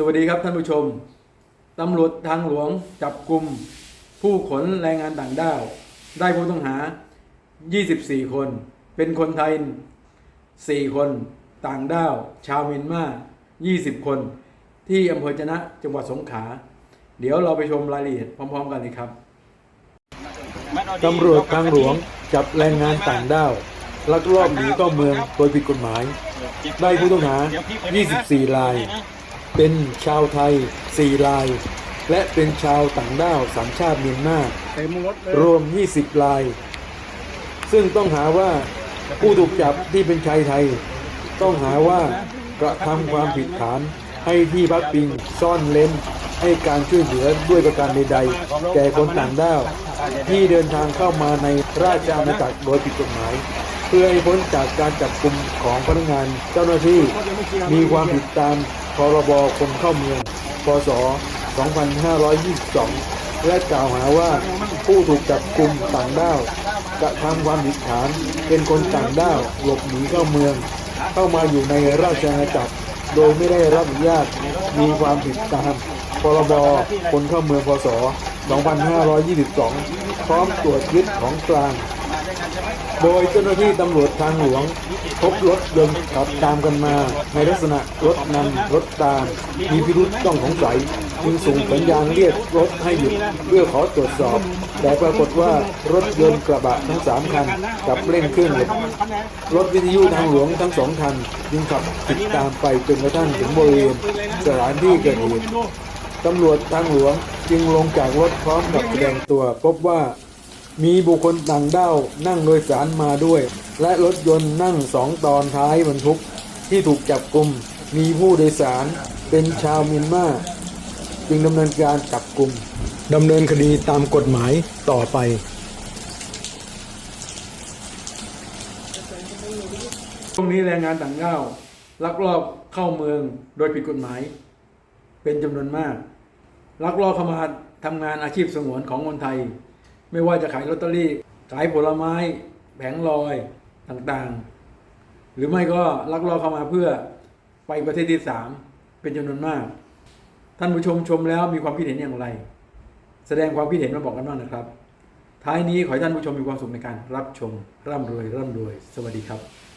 สวัสดีครับท่านผู้ชม ตำรวจทางหลวงจับกลุ่มผู้ขนแรงงานต่างด้าว ได้ผู้ต้องหา 24 คน เป็นคนไทย 4 คน ต่างด้าว ชาวเมียนมา 20 คน ที่อำเภอจนะจังหวัดสงขลา เดี๋ยวเราไปชมรายละเอียดพร้อมๆกันเลยครับ ตำรวจทางหลวงจับแรงงานต่างด้าวลักลอบหนีเข้าเมืองโดยผิดกฎหมาย ได้ผู้ต้องหา 24 ราย เป็นชาวไทย 4 ราย และเป็นชาวต่างด้าวสัญชาติเมียนมาเต็มรถเลยรวม 20 ราย ซึ่งต้องหาว่าผู้ถูกจับที่เป็นชายไทย ต้องหาว่ากระทำความผิดฐานให้ที่พักพิงซ่อนเล้นให้การช่วยเหลือด้วยประการใดๆแก่คนต่างด้าว ที่เดินทางเข้ามาในราชอาณาจักรโดยผิดกฎหมาย เพื่อให้พ้นจากการจับกลุ่มของพนักงานเจ้าหน้าที่มีความผิดตาม พรบคนเข้าเมือง พศ 2522 และกล่าวหาว่าผู้ถูกจับกลุ่มต่างด้าวกระทำความผิดฐานเป็นคนต่างด้าวหลบหนีเข้าเมือง เข้ามาอยู่ในราชอาณาจักร โดยไม่ได้รับอนุญาตมีความผิดตามพรบคนเข้าเมืองพศ 2522 พร้อมตรวจยึดของกลาง โดยเจ้าหน้าที่ตำรวจทางหลวง พบรถยนต์ขับตามกันมาในลักษณะรถนำรถตามมีพิรุษต้องสงสัยจึงส่งสัญญาณเรียกรถให้หยุดเพื่อขอตรวจสอบ แต่ปรากฏว่ารถยนต์กระบะทั้งสามคันกลับเร่งเครื่องหลบรถวิทยุทางหลวงทั้งสองคันจึงขับติดตามไปจนกระทั่งถึงบริเวณสถานที่เกิดเหตุตำรวจทางหลวงจึงลงจากรถพร้อมกับแสดงตัวพบว่า มีบุคคลต่างด้าวนั่งโดยสารมาด้วย และรถยนต์นั่งสองตอนท้ายบรรทุกที่ถูกจับกลุ่ม มีผู้โดยสารเป็นชาวเมียนมาจึงดำเนินการจับกลุ่มดำเนินคดีตามกฎหมายต่อไปช่วงนี้แรงงานต่างด้าวลักลอบเข้าเมืองโดยผิดกฎหมาย เป็นจำนวนมาก ลักลอบเข้ามาทำงานอาชีพสงวนของคนไทย ไม่ว่าจะขายลอตเตอรี่ขายผลไม้แผงลอยต่างๆ หรือไม่ก็ลักลอบเข้ามาเพื่อไปประเทศที่สามเป็นจำนวนมาก ท่านผู้ชมชมแล้วมีความคิดเห็นอย่างไร แสดงความคิดเห็นมาบอกกันบ้างนะครับ ท้ายนี้ขอให้ท่านผู้ชมมีความสุขในการรับชมร่ำรวยร่ำรวย สวัสดีครับ